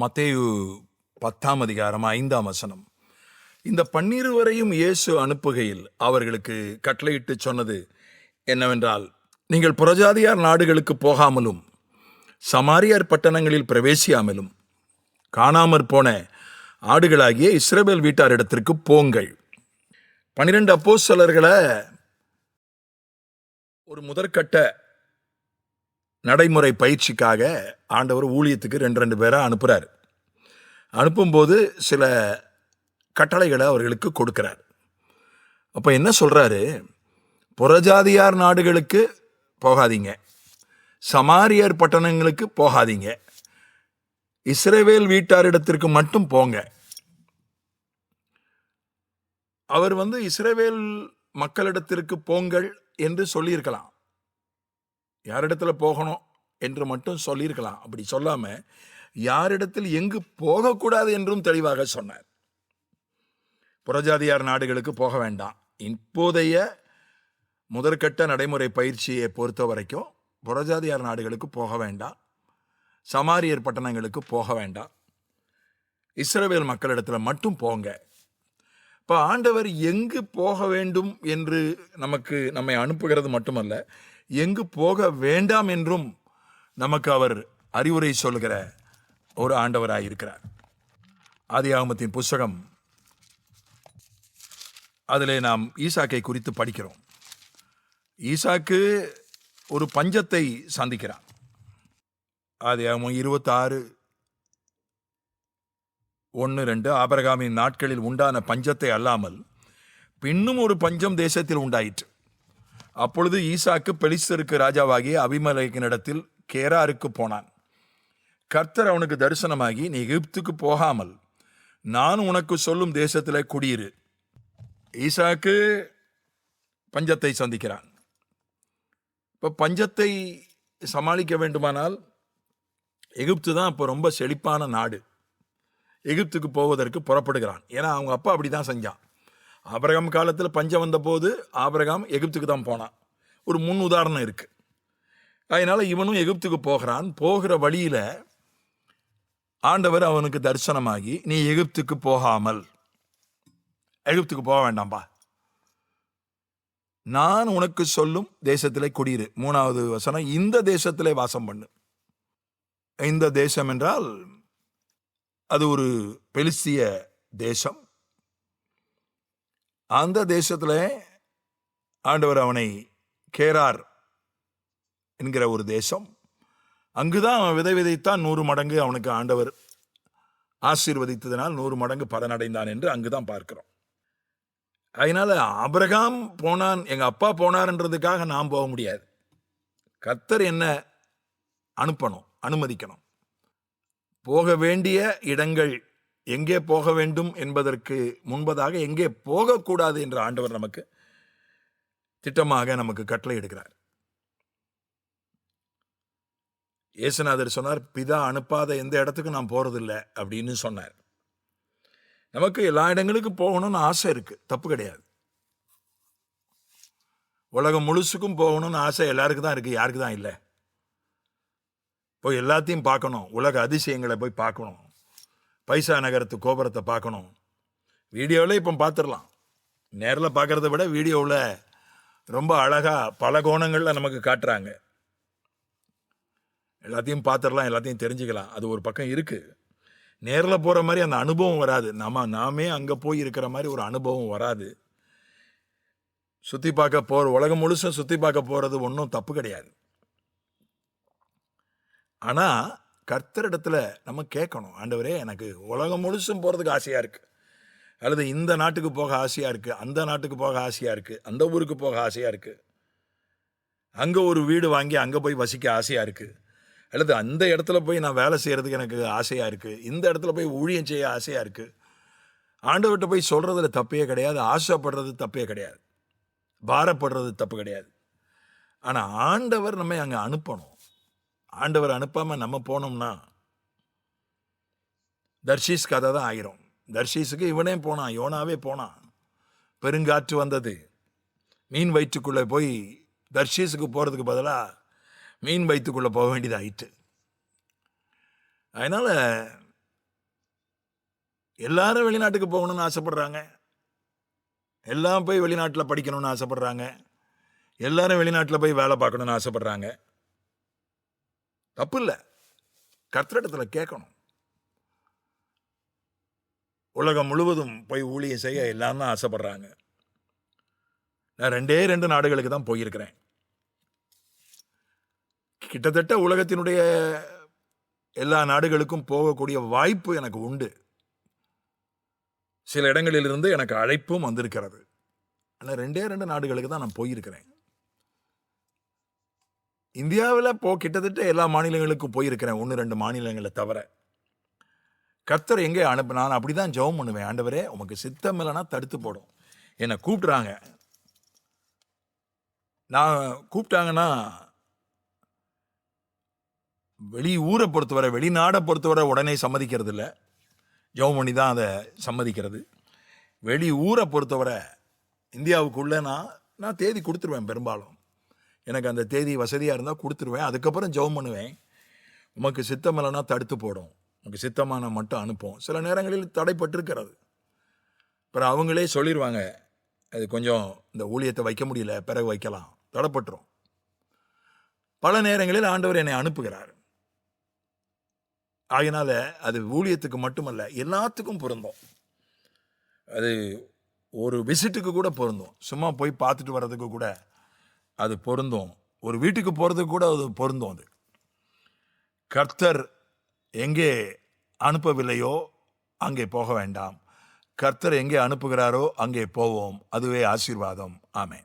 மத்தேயு பத்தாம் அதிகாரம் ஐந்தாம் வசனம். இந்த பன்னிருவரையும் இயேசு அனுப்புகையில் அவர்களுக்கு கட்டளையிட்டு சொன்னது என்னவென்றால் நீங்கள் புறஜாதியார் நாடுகளுக்கு போகாமலும் சமாரியார் பட்டணங்களில் பிரவேசியாமலும் காணாமற் போன ஆடுகளாகிய இஸ்ரேபேல் வீட்டாரிடத்திற்கு போங்கள். பன்னிரெண்டு அப்போஸ்தலர்களை ஒரு முதற்கட்ட நடைமுறை பயிற்சிக்காக ஆண்டவர் ஊழியத்துக்கு ரெண்டு ரெண்டு பேரை அனுப்புகிறார் அனுப்பும்போது சில கட்டளைகளை அவர்களுக்கு கொடுக்கிறார். அப்போ என்ன சொல்கிறாரு புறஜாதியார் நாடுகளுக்கு போகாதீங்க. சமாரியர் பட்டணங்களுக்கு போகாதீங்க. இஸ்ரேவேல் வீட்டாரிடத்திற்கு மட்டும் போங்க. அவர் வந்து இஸ்ரேவேல் மக்களிடத்திற்கு போங்கள் என்று சொல்லியிருக்கலாம். யாரிடத்துல போகணும் என்று மட்டும் சொல்லியிருக்கலாம். அப்படி சொல்லாம யாரிடத்தில் எங்கு போகக்கூடாது என்றும் தெளிவாக சொன்னார். புறஜாதியார் நாடுகளுக்கு போக வேண்டாம். இப்போதைய முதற்கட்ட நடைமுறை பயிற்சியை பொறுத்த வரைக்கும் புறஜாதியார் நாடுகளுக்கு போக வேண்டாம். சமாரியர் பட்டணங்களுக்கு போக வேண்டாம். இஸ்ரவேல் மக்களிடத்தில் மட்டும் போங்க. இப்போ ஆண்டவர் எங்கு போக வேண்டும் என்று நமக்கு நம்மை அனுப்புகிறது மட்டுமல்ல எங்கு போக வேண்டாம் என்றும் நமக்கு அவர் அறிவுரை சொல்கிற ஒரு ஆண்டவராக இருக்கிறார். ஆதியாகமத்தின் புஸ்தகம். அதில் நாம் ஈசாக்கை குறித்து படிக்கிறோம். ஈசாக்கு ஒரு பஞ்சத்தை சந்திக்கிறான். ஆதியாகமம் இருபத்தாறு ஒன்று ரெண்டு ஆபரகாமின் நாட்களில் உண்டான பஞ்சத்தை அல்லாமல் பின்னும் ஒரு பஞ்சம் தேசத்தில் உண்டாயிற்று. அப்பொழுது ஈசாக்கு பெலிஸ்தருக்கு ராஜாவாகிய அபிமலைக்கினிடத்தில் கேராருக்கு போனான். கர்த்தர் அவனுக்கு தரிசனமாகி நீ எகிப்துக்கு போகாமல் நான் உனக்கு சொல்லும் தேசத்தில் குடியிரு. ஈசாக்கு பஞ்சத்தை சந்திக்கிறான். இப்போ பஞ்சத்தை சமாளிக்க வேண்டுமானால் எகிப்து தான் இப்போ ரொம்ப செழிப்பான நாடு. எகிப்துக்கு போவதற்கு புறப்படுகிறான். ஏன்னா அவங்க அப்பா அப்படி தான் செஞ்சான். ஆபரகம் காலத்தில் பஞ்சம் வந்தபோது ஆபரகாம் எகிப்துக்கு தான் போனான். ஒரு முன் உதாரணம் இருக்கு. அதனால இவனும் எகிப்துக்கு போகிறான். போகிற வழியில ஆண்டவர் அவனுக்கு தரிசனமாகி நீ எகிப்துக்கு போகாமல். எகிப்துக்கு போக வேண்டாம்பா. நான் உனக்கு சொல்லும் தேசத்திலே குடியிரு. மூணாவது வசனம் இந்த தேசத்திலே வாசம் பண்ணு. இந்த தேசம் என்றால் அது ஒரு பெலிஸ்திய தேசம். அந்த தேசத்தில் ஆண்டவர் அவனை கேரார் என்கிற ஒரு தேசம். அங்குதான் அவன் விதை விதைத்தான் நூறு மடங்கு அவனுக்கு ஆண்டவர் ஆசீர்வதித்ததினால் நூறு மடங்கு பலனடைந்தான் என்று அங்குதான் பார்க்கிறோம். அதனால அபிரகாம் போனான் எங்கள் அப்பா போனார்ன்றதுக்காக நான் போக முடியாது. கத்தர் என்ன அனுப்பணும் அனுமதிக்கணும். போக வேண்டிய இடங்கள் எங்கே போக வேண்டும் என்பதற்கு முன்பதாக எங்கே போகக்கூடாது என்ற ஆண்டவர் நமக்கு திட்டமாக நமக்கு கட்டளை எடுக்கிறார் இயேசுநாதர் சொன்னார் பிதா அனுப்பாத எந்த இடத்துக்கும் நான் போகிறதில்ல அப்படின்னு சொன்னார். நமக்கு எல்லா இடங்களுக்கும் போகணும்னு ஆசை இருக்கு தப்பு கிடையாது. உலகம் முழுசுக்கும் போகணும்னு ஆசை எல்லாருக்கும் தான் இருக்கு யாருக்கு தான் இல்லை. போய் எல்லாத்தையும் பார்க்கணும் உலக அதிசயங்களை போய் பார்க்கணும். பைசா நகரத்து கோபுரத்தை பார்க்கணும். வீடியோவில் இப்போ பார்த்துடலாம் நேரில் பார்க்குறத விட வீடியோவில் ரொம்ப அழகாக பல கோணங்களில் நமக்கு காட்டுறாங்க. எல்லாத்தையும் பார்த்துடலாம் எல்லாத்தையும் தெரிஞ்சுக்கலாம். அது ஒரு பக்கம் இருக்குது நேரில் போகிற மாதிரி அந்த அனுபவம் வராது. நம்ம நாமே அங்கே போய் இருக்கிற மாதிரி ஒரு அனுபவம் வராது. சுற்றி பார்க்க போகிற உலகம் முழுசும் சுற்றி பார்க்க போகிறது ஒன்றும் தப்பு கிடையாது. ஆனால் கர்த்தரிடத்துல நம்ம கேட்கணும். ஆண்டவரே எனக்கு உலகம் முழுசும் போகிறதுக்கு ஆசையாக இருக்குது அல்லது இந்த நாட்டுக்கு போக ஆசையாக இருக்குது அந்த நாட்டுக்கு போக ஆசையாக இருக்குது அந்த ஊருக்கு போக ஆசையாக இருக்குது அங்கே ஒரு வீடு வாங்கி அங்கே போய் வசிக்க ஆசையாக இருக்குது அல்லது அந்த இடத்துல போய் நான் வேலை செய்கிறதுக்கு எனக்கு ஆசையாக இருக்குது இந்த இடத்துல போய் ஊழியம் செய்ய ஆசையாக இருக்குது ஆண்டவர்கிட்ட போய் சொல்கிறதுல தப்பே கிடையாது ஆசைப்படுறது தப்பே கிடையாது. பாரப்படுறது தப்பு கிடையாது. ஆனால் ஆண்டவர் நம்ம அங்கே அனுப்பணும். ஆண்டவர் அனுப்பாமல் நம்ம போனோம்னா தர்ஷீஸ் கதை தான் ஆயிரும். தர்ஷீஸுக்கு இவனே போனான் யோனாவே போனான். பெருங்காற்று வந்தது. மீன் வயிற்றுக்குள்ளே போய் தர்ஷீஸுக்கு போகிறதுக்கு பதிலாக மீன் வயிற்றுக்குள்ளே போக வேண்டியதாயிட்டு. அதனால் எல்லாரும் வெளிநாட்டுக்கு போகணும்னு ஆசைப்பட்றாங்க. எல்லாம் போய் வெளிநாட்டில் படிக்கணும்னு ஆசைப்பட்றாங்க. எல்லாரும் வெளிநாட்டில் போய் வேலை பார்க்கணுன்னு ஆசைப்பட்றாங்க. தப்பு இல்லை கர்த்தரிடத்தில் கேட்கணும். உலகம் முழுவதும் போய் ஊழியம் செய்ய எல்லாம் தான் ஆசைப்படுறாங்க. நான் ரெண்டே ரெண்டு நாடுகளுக்கு தான் போயிருக்கிறேன். கிட்டத்தட்ட உலகத்தினுடைய எல்லா நாடுகளுக்கும் போகக்கூடிய வாய்ப்பு எனக்கு உண்டு. சில இடங்களிலிருந்து எனக்கு அழைப்பும் வந்திருக்கிறது. ஆனால் ரெண்டே ரெண்டு நாடுகளுக்கு தான் நான் போயிருக்கிறேன். இந்தியாவில் போ கிட்டத்தட்ட எல்லா மாநிலங்களுக்கும் போயிருக்கிறேன் ஒன்று ரெண்டு மாநிலங்களை தவிர. கர்த்தர் எங்கே அனுப்பு நான் அப்படி தான் ஜெபம் பண்ணுவேன். ஆண்டவரே உமக்கு சித்தம் இல்லைன்னா தடுத்து போடும். என்னை கூப்பிட்றாங்க நான் கூப்பிட்டாங்கன்னா வெளி ஊரை பொறுத்தவரை வெளிநாடை பொறுத்தவரை உடனே சம்மதிக்கிறது இல்லை ஜெபம் பண்ணி தான் அதை சம்மதிக்கிறது. வெளி ஊரை பொறுத்தவரை இந்தியாவுக்குள்ளே நான் நான் தேதி கொடுத்துருவேன் பெரும்பாலும். எனக்கு அந்த தேதி வசதியாக இருந்தால் கொடுத்துருவேன். அதுக்கப்புறம் ஜெபம் பண்ணுவேன். உமக்கு சித்தமில்லைனா தடுத்து போடும். உமக்கு சித்தமான மட்டும் அனுப்பும். சில நேரங்களில் தடைப்பட்டிருக்கிறது. அப்புறம் அவங்களே சொல்லிடுவாங்க அது கொஞ்சம் இந்த ஊழியத்தை வைக்க முடியல பிறகு வைக்கலாம். தடைப்பட்டுரும். பல நேரங்களில் ஆண்டவர் என்னை அனுப்புகிறார். ஆகினால அது ஊழியத்துக்கு மட்டுமல்ல எல்லாத்துக்கும் பொருந்தும். அது ஒரு விசிட்டுக்கு கூட பொருந்தும். சும்மா போய் பார்த்துட்டு வர்றதுக்கு கூட. அது பொருந்தும். ஒரு வீட்டுக்கு போகிறதுக்கு கூட அது பொருந்தும் அது. கர்த்தர் எங்கே அனுப்பவில்லையோ அங்கே போக வேண்டாம். கர்த்தர் எங்கே அனுப்புகிறாரோ அங்கே போவோம். அதுவே ஆசீர்வாதம். ஆமே